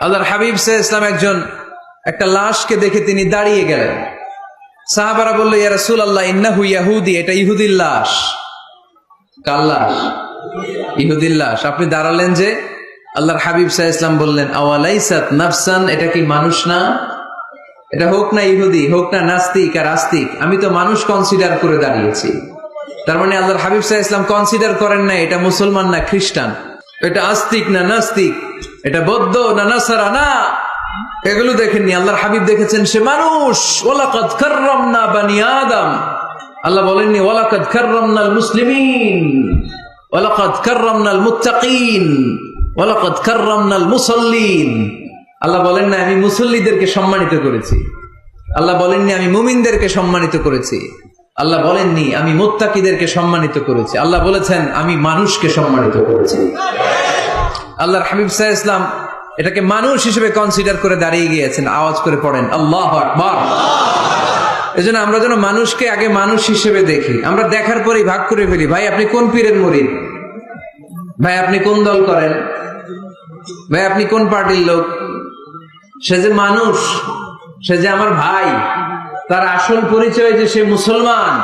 আল্লাহর হাবিব সাহ ইসলাম একজন, একটা লাশকে দেখে তিনি দাঁড়িয়ে গেলেন। সাহাবারা বলল, ইয়া রাসূল আল্লাহ ইন্নাহু ইয়াহুদি। এটা ইহুদির লাশ। কার লাশ? ইহুদির লাশ। আপনি দাঁড়ালেন যে আল্লাহর হাবিব সাহ ইসলাম বললেন, আওয়ালাইসাত নাফসান? এটা কি মানুষ না? এটা হোক না ইহুদি, হোক না নাস্তিক আর আস্তিক, আমি তো মানুষ কনসিডার করে দাঁড়িয়েছি। তার মানে আল্লাহর হাবিব সাহ ইসলাম কনসিডার করেন না এটা মুসলমান না খ্রিস্টান। এটা আস্তিক না নাস্তিক? এটা বৌদ্ধ না নাসারা? না। এগুলো দেখেননি। আল্লাহর হাবিব দেখেছেন সে মানুষ। ওলাকাদ কাররামনা বানি আদম। আল্লাহ বলেননি ওলাকাদ কাররামনাল মুসলিমিন। ওলাকাদ কাররামনাল মুত্তাকিন। ওলাকাদ কাররামনাল মুসাল্লিন। আল্লাহ বলেন, না, আমি মুসল্লিদেরকে সম্মানিত করেছি। আল্লাহ বলেননি, আমি মুমিনদেরকে সম্মানিত করেছি। আল্লাহ বলেননি, আমি মুত্তাকিদেরকে সম্মানিত করেছি। আল্লাহ বলেছেন, আমি মানুষকে সম্মানিত করেছি। আল্লাহর হাবিব সাহ ইসলাম এটাকে মানুষ হিসেবে কনসিডার করে দাঁড়িয়ে গিয়েছেন, আওয়াজ করে পড়েন, আল্লাহ আকবার। এজন্য আমরা যেন মানুষকে আগে মানুষ হিসেবে দেখি। আমরা দেখার পরেই ভাগ করে ফেলি, ভাই, আপনি কোন পীরের মরিদ ভাই, আপনি কোন দল করেন? ভাই, আপনি কোন পার্টির লোক? সে যে মানুষ, সে যে আমার ভাই, তার আসল পরিচয় যে সে মুসলমান,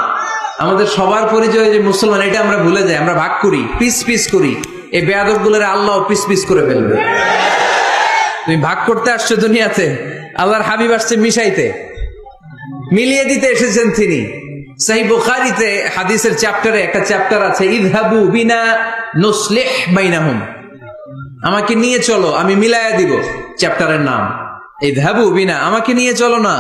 আমাদের সবার পরিচয় যে মুসলমান, এটা আমরা ভুলে যাই, আমরা ভাগ করি, পিস পিস করি। এই বেয়াদবগুলোর আল্লাহ পিস পিস করে ফেলবে। তুমি ভাগ করতে আসছো দুনিয়াতে, আল্লাহর হাবিব আসছে মিশাইতে। মিলিয়ে দিতে এসেছেন তিনি। সেই বুখারিতে হাদিসের চ্যাপ্টারে একটা চ্যাপ্টার আছে ইদহাবু বিনা নুসলিহ বাইনাহুম। আমাকে নিয়ে চলো, আমি মিলায়া দিব চ্যাপ্টারের নাম। ধাবু বিনা, আমাকে নিয়ে চলো না,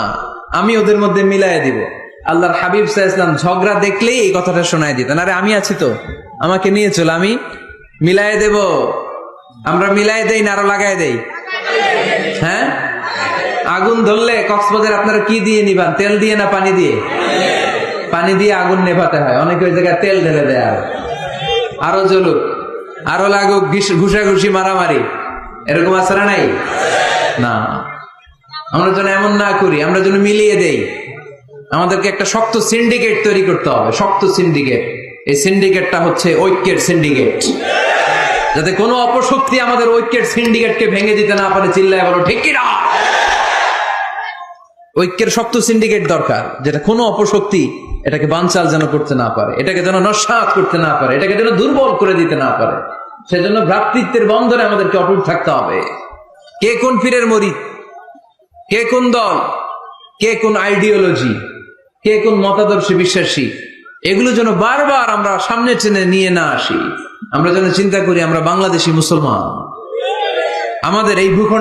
আমি ওদের মধ্যে মিলায়া দিব। আল্লাহর হাবিব সাহা ইসলাম ঝগড়া দেখলেই এই কথাটা শোনায় দিতেন। আরে, আমি আছি তো, আমাকে নিয়ে চলো, আমি মিলায় দেব। আমরা মিলায় দেই না আরও লাগাই দেই? হ্যাঁ? আগুন ধরলে কক্সবাজার আপনারা কি দিয়ে নিবান? তেল দিয়ে না পানি দিয়ে? পানি দিয়ে আগুন নেভাতে হয়। অনেকে ওই জায়গায় তেল ঢেলে দেয় আরও। আরও জ্বলুক। আরও লাগুক ঘুষাঘুষি, মারামারি। এরকম না নাই? না। আমরা যেন এমন না করি, আমরা যেন মিলিয়ে দেই। আমাদেরকে একটা শক্ত সিন্ডিকেট তৈরি করতে হবে। শক্ত সিন্ডিকেট এই সিন্ডিকেটটা হচ্ছে ঐক্যের সিন্ডিকেট যাতে কোনো অপশক্তি আমাদের ঐক্যের সিন্ডিকেটকে ভেঙে দিতে না পারে, চিল্লায় বলো, ঠিক না ঐক্যের শক্ত সিন্ডিকেট দরকার, যেটা কোনো অপশক্তি এটাকে বানচাল যেন করতে না পারে, এটাকে যেন নস্বাত করতে না পারে, এটাকে যেন দুর্বল করে দিতে না পারে। সেজন্য ভ্রাতৃত্বের বন্ধনে আমাদেরকে অটুট থাকতে হবে। কে কোন পীরের মরিদ? কে কোন দল? কে কোন আইডিওলজি? কে কোন মতাদর্শে বিশ্বাসী? এগুলো যেন বারবার আমরা সামনে টেনে নিয়ে না আসি। আমরা যেন চিন্তা করি আমরা বাংলাদেশি মুসলমান। আমাদের এই ভূখণ্ড